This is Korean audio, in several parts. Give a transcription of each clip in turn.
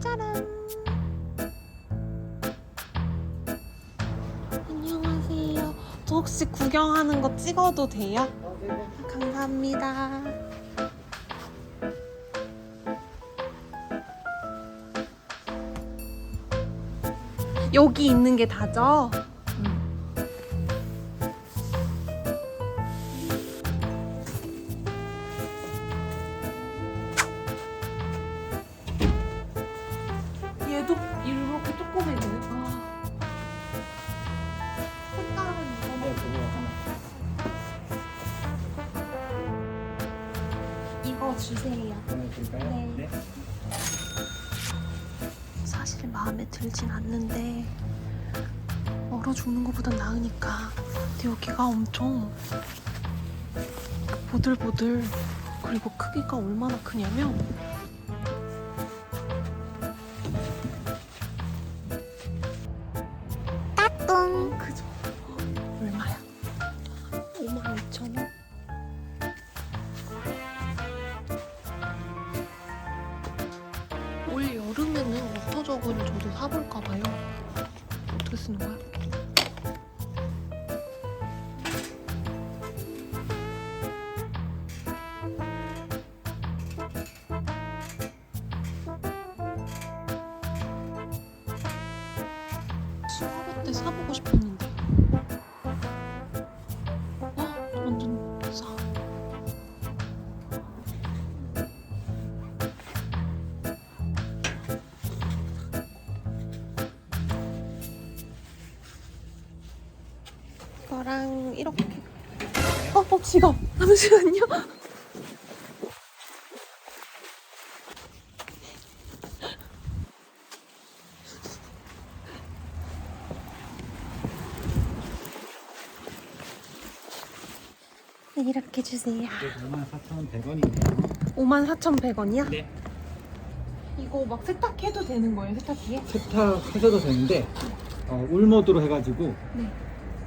짜란. 안녕하세요. 저 혹시 구경하는 거 찍어도 돼요? 감사합니다. 여기 있는 게 다죠? 주세요. 보내드릴까요? 네. 사실 마음에 들진 않는데 얼어 죽는 것보단 나으니까. 근데 여기가 엄청 보들보들 그리고 크기가 얼마나 크냐면 사볼까 봐요. 어떻게 쓰는 거야? 수학고 때 사보고 싶었 어, 어, 지갑. 잠시만요. 네, 이렇게 주세요. 54,100원이네요. 54,100원이요? 네. 이거 막 세탁해도 되는 거예요, 세탁기에? 세탁하셔도 되는데 어, 울모드로 해가지고 네.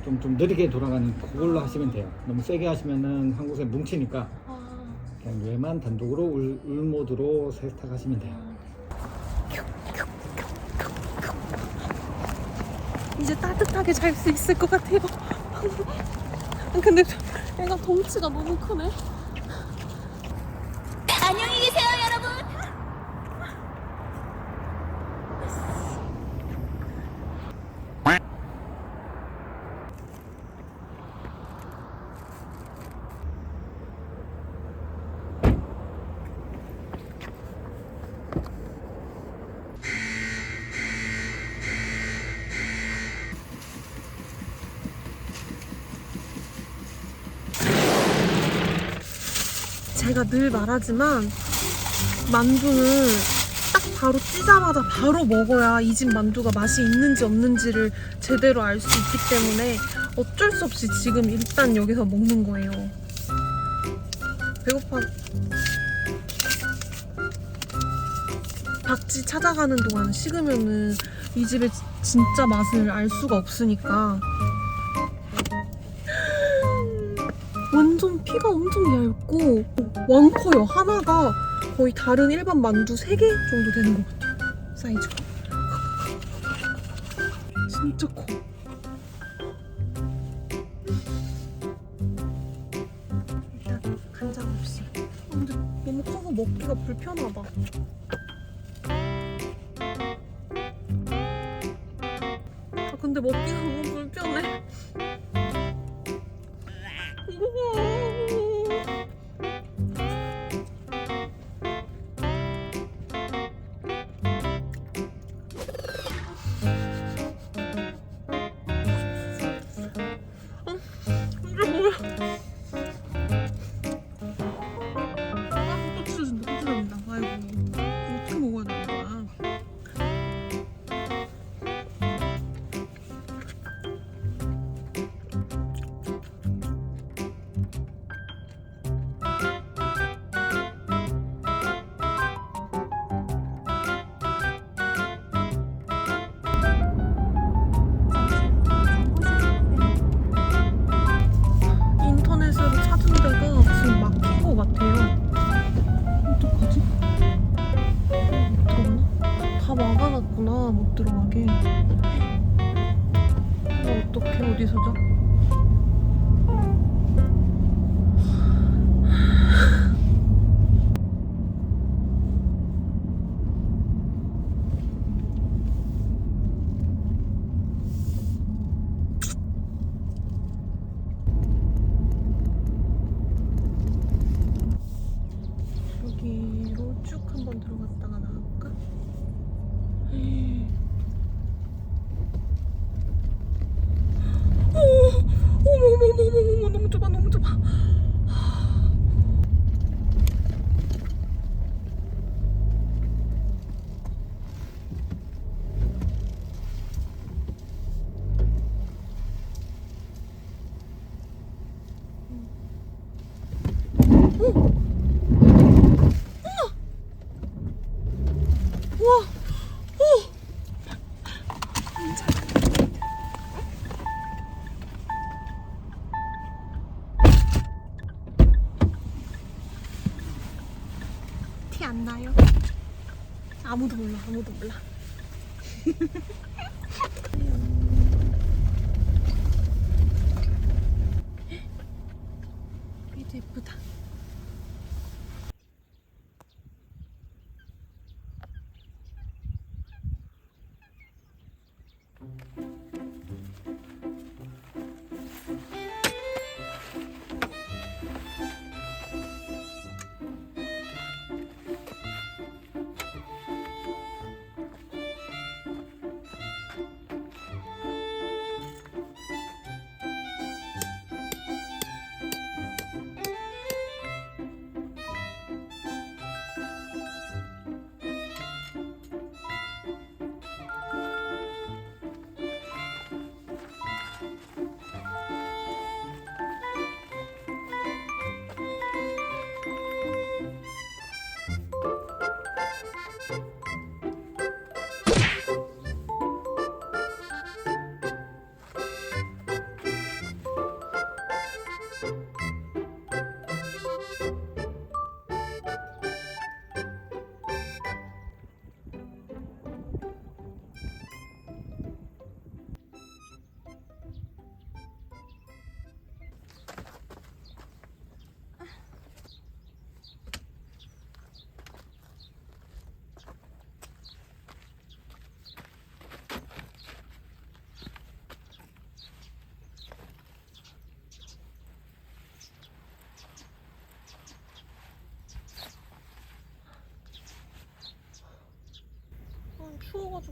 좀, 좀 느리게 돌아가는 그걸로 하시면 돼요. 너무 세게 하시면은 한국에 뭉치니까 아, 그냥 얘만 단독으로 울, 울 모드로 세탁 하시면 돼요. 이제 따뜻하게 잘 수 있을 것 같아요. 근데 얘가 덩치가 너무 크네. 제가 늘 말하지만 만두는 딱 바로 찌자마자 바로 먹어야 이 집 만두가 맛이 있는지 없는지를 제대로 알 수 있기 때문에 어쩔 수 없이 지금 일단 여기서 먹는 거예요. 배고파. 박쥐 찾아가는 동안 식으면은 이 집의 지- 진짜 맛을 알 수가 없으니까. 피가 엄청 얇고 왕 커요. 하나가 거의 다른 일반 만두 3개 정도 되는 것 같아요. 사이즈가. 진짜 커. 일단 간장 없이. 아, 근데 너무 커서 먹기가 불편하다. 아, 근데 먹기가 아무도 몰라, 아무도 몰라.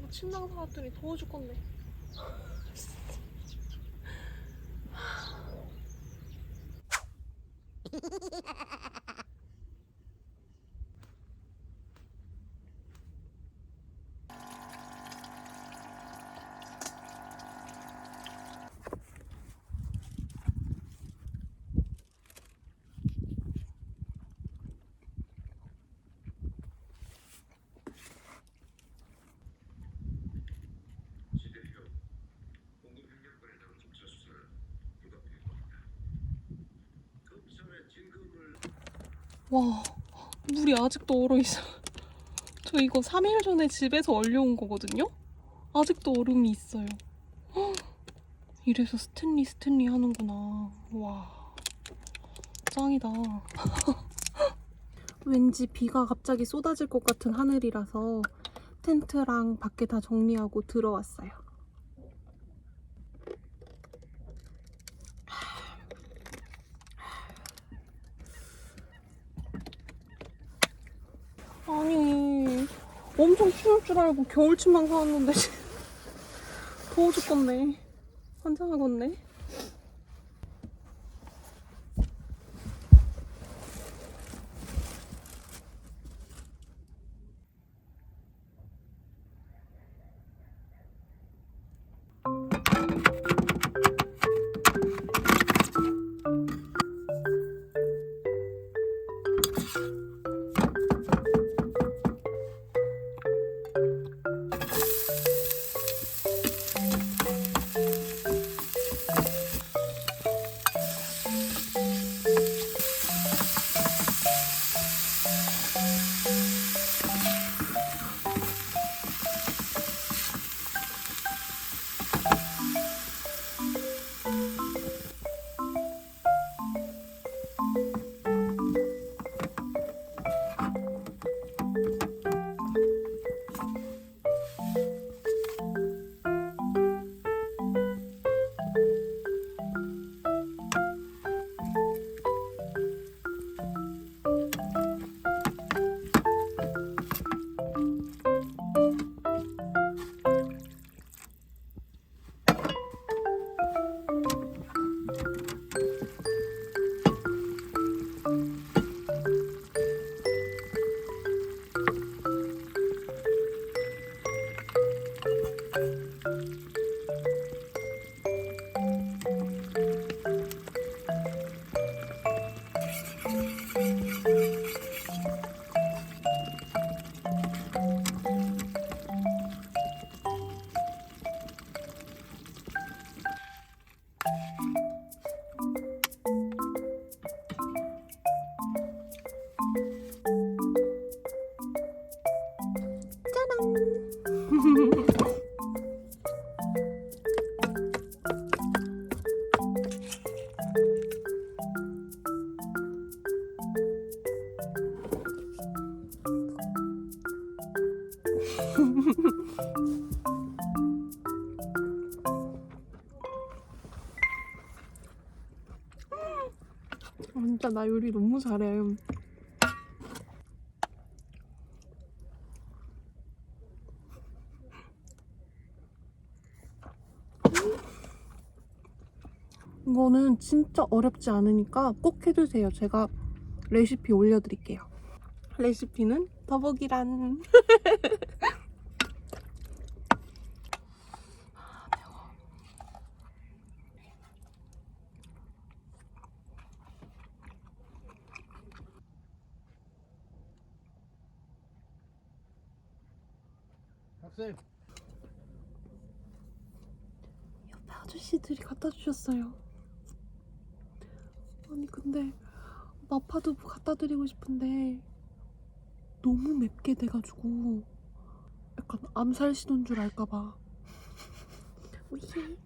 침낭 사왔더니 더워 죽겠네. 와, 물이 아직도 얼어 있어. 저 이거 3일 전에 집에서 얼려온 거거든요? 아직도 얼음이 있어요. 헉, 이래서 스탠리 스탠리 하는구나. 와, 짱이다. 왠지 비가 갑자기 쏟아질 것 같은 하늘이라서 텐트랑 밖에 다 정리하고 들어왔어요. 아니 엄청 추울 줄 알고 겨울침낭 사왔는데 더워 죽겠네. 환장하겠네 나 요리 너무 잘해. 이거는 진짜 어렵지 않으니까 꼭 해두세요. 제가 레시피 올려드릴게요. 레시피는 더보기란. 학생 옆에 아저씨들이 갖다 주셨어요. 아니 근데 마파두부 갖다 드리고 싶은데 너무 맵게 돼가지고 약간 암살 시도인 줄 알까봐. 오예.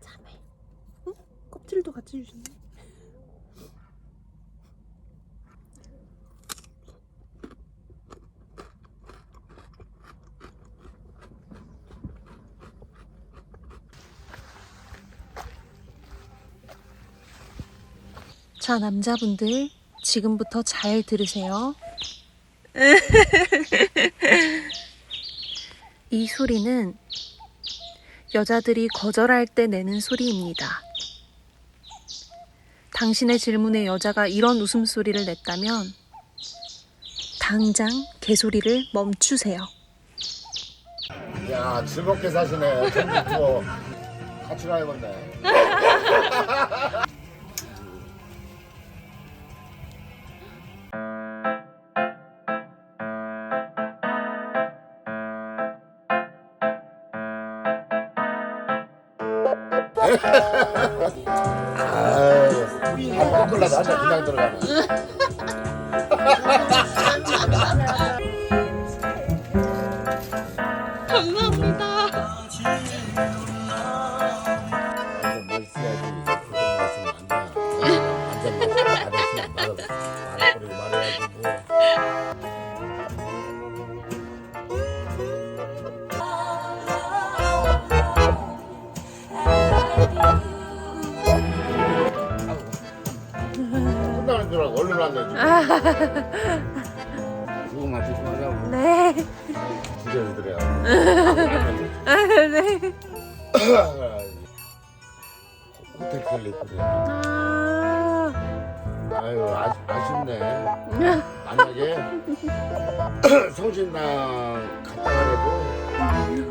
참해. 응? 껍질도 같이 주시네. 자, 남자분들, 지금부터 잘 들으세요. 이 소리는 여자들이 거절할 때 내는 소리입니다. 당신의 질문에 여자가 이런 웃음소리를 냈다면, 당장 개소리를 멈추세요. 야 즐겁게 사시네 전국 투어 같이 가야겠네 아유 한번 끌라도 한잔 그냥 들어가네 네. 호텔 캘리포니아 아. 아유 아, 아쉽네 만약에 성신당 갔다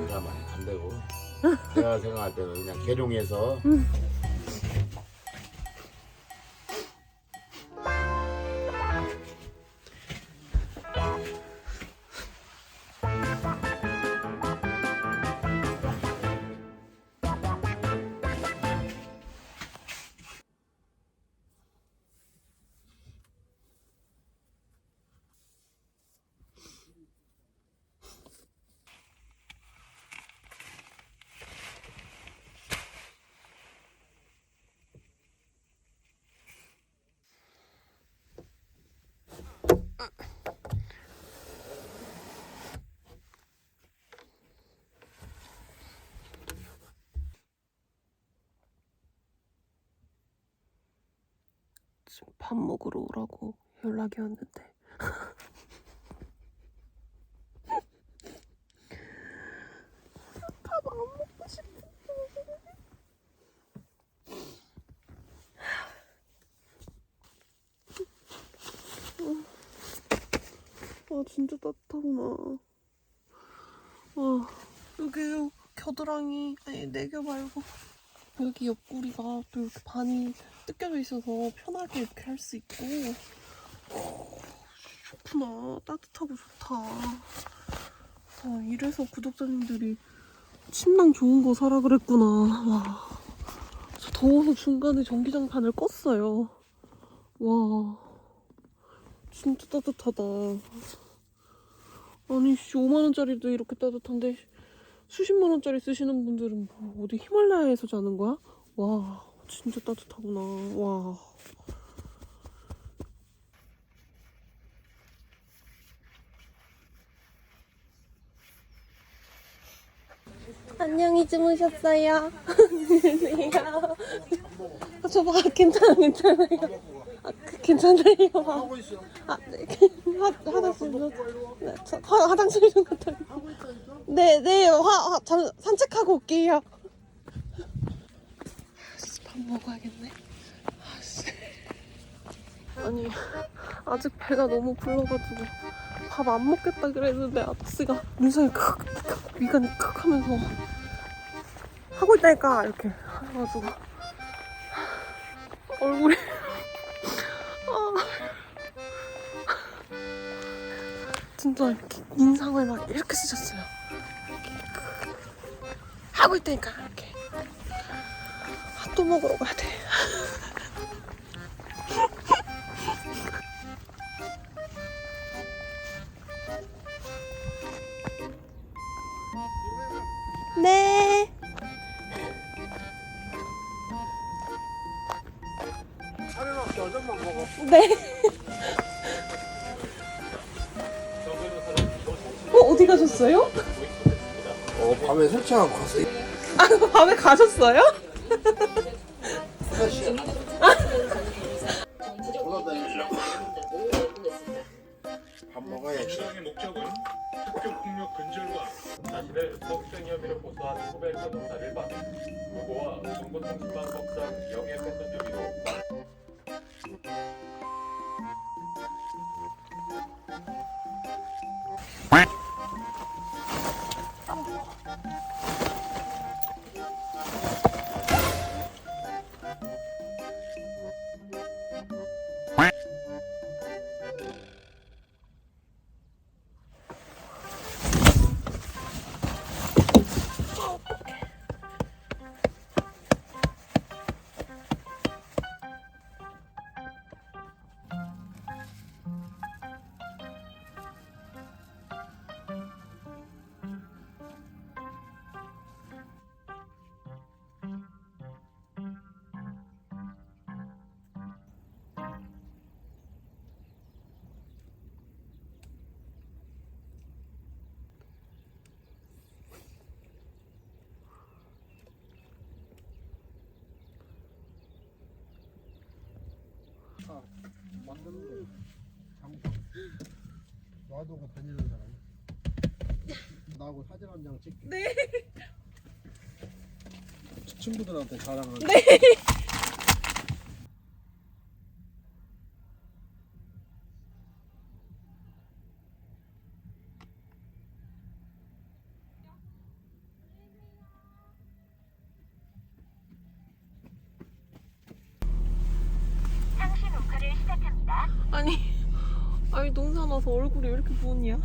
가만 안 되고 제가 생각할 때는 그냥 계룡에서 밥 먹으러 오라고 연락이 왔는데. 밥 안 먹고 싶어. 아 진짜 따뜻하구나. 아 여기 겨드랑이 아니 내 겨 말고 여기 옆구리가 또 이렇게 반이 뜯겨져 있어서 편하게 이렇게 할 수 있고. 어, 좋구나. 따뜻하고 좋다. 아, 이래서 구독자님들이 침낭 좋은 거 사라 그랬구나. 와, 저 더워서 중간에 전기장판을 껐어요. 와. 진짜 따뜻하다. 아니 씨 5만원짜리도 이렇게 따뜻한데 수십만 원짜리 쓰시는 분들은 뭐 어디 히말라야에서 자는 거야? 와 진짜 따뜻하구나 와 안녕히 주무셨어요? 안녕히 계세요 아, 저 봐, 괜찮아, 괜찮아요. 아, 그, 괜찮아요. 하고 있어. 아, 네, 화, 화장실 좀. 네, 저, 화, 화장실 좀 갔다. 올게요. 네, 네, 화, 화, 잠, 산책하고 올게요. 밥 먹어야겠네. 아씨. 아니, 아직 배가 너무 불러가지고 밥 안 먹겠다 그랬는데 아저씨가 눈썹이 크, 크, 미간이 크 하면서 하고 있다니까 이렇게 해가지고 얼굴이 아 진짜 인상을 막 이렇게 쓰셨어요. 하고 있다니까 핫도 먹으러 가야 돼 네. 네. 어, 어디 가셨어요? 어 밤에 설치하고 가서 아, 밤에 가셨어요? 밥 먹어야지. 수상의 목적은 폭력 근절과 자신을 성추행 혐의로 고소한 후배 변호사를 받은 무고와 정보통신망법상 명예훼손 혐의로 놔두고 다니는 사람. 나하고 사진 한 장 찍게. 네. 친구들한테 자랑하는. 네. 상시 녹화를 시작합니다. 아니, 농사 나서 얼굴이 왜 이렇게 부었냐?